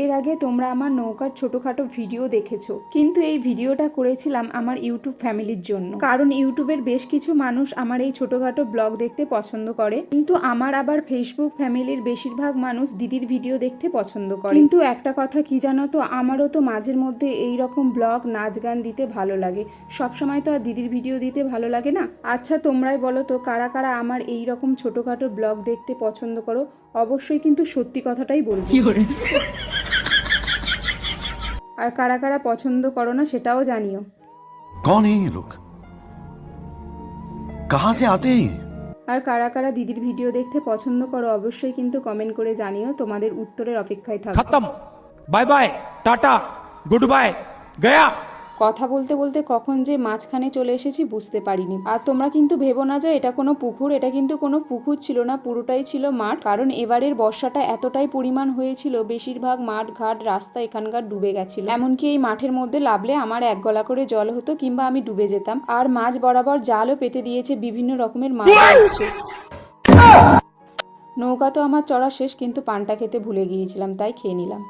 এর আগে তোমরা আমার নৌকার ছোটোখাটো ভিডিও দেখেছ। কিন্তু এই ভিডিওটা করেছিলাম আমার ইউটিউব ফ্যামিলির জন্য। কারণ ইউটিউবের বেশ কিছু মানুষ আমার এই ছোটোখাটো ব্লগ দেখতে পছন্দ করে। কিন্তু আমার আবার ফেসবুক ফ্যামিলির বেশিরভাগ মানুষ দিদির ভিডিও দেখতে পছন্দ করে। কিন্তু একটা কথা কি জানো তো, আমারও তো মাঝের মধ্যে এই রকম ব্লগ নাচ গান দিতে ভালো লাগে। সবসময় তো আর দিদির ভিডিও দিতে ভালো লাগে না। আচ্ছা তোমরাই বলো তো, কারা কারা আমার এই রকম ছোটোখাটো ব্লগ দেখতে পছন্দ করো? অবশ্যই কিন্তু সত্যি কথাটাই বলব। আর কারা কারা পছন্দ করো না সেটাও জানিও। কোন এই লোক কাহা সে আতে আর কারা কারা দিদির ভিডিও দেখতে পছন্দ করো অবশ্যই কিন্তু কমেন্ট করে জানিও তোমাদের উত্তরের অপেক্ষায় থাকো। খতম bye bye tata good bye Gaya কথা বলতে বলতে কখন যে মাঝখানে চলে এসেছি বুঝতে পারিনি। আর তোমরা কিন্তু ভেবো না যে এটা কোনো পুকুর, এটা কিন্তু কোনো পুকুর ছিল না, পুরোটাই ছিল মাঠ। কারণ এবারের বর্ষাটা এতটাই পরিমাণ হয়েছিল, বেশিরভাগ মাঠ, ঘাট, রাস্তা এখানকার ডুবে গেছিল। এমনকি এই মাঠের মধ্যে লাভলে আমার এক গলা করে জল হতো কিংবা আমি ডুবে যেতাম। আর মাছ বরাবর জালও পেতে দিয়েছে বিভিন্ন রকমের মাছ। রয়েছে। নৌকা তো আমার চড়া শেষ, কিন্তু পানটা খেতে ভুলে গিয়েছিলাম, তাই খেয়ে নিলাম।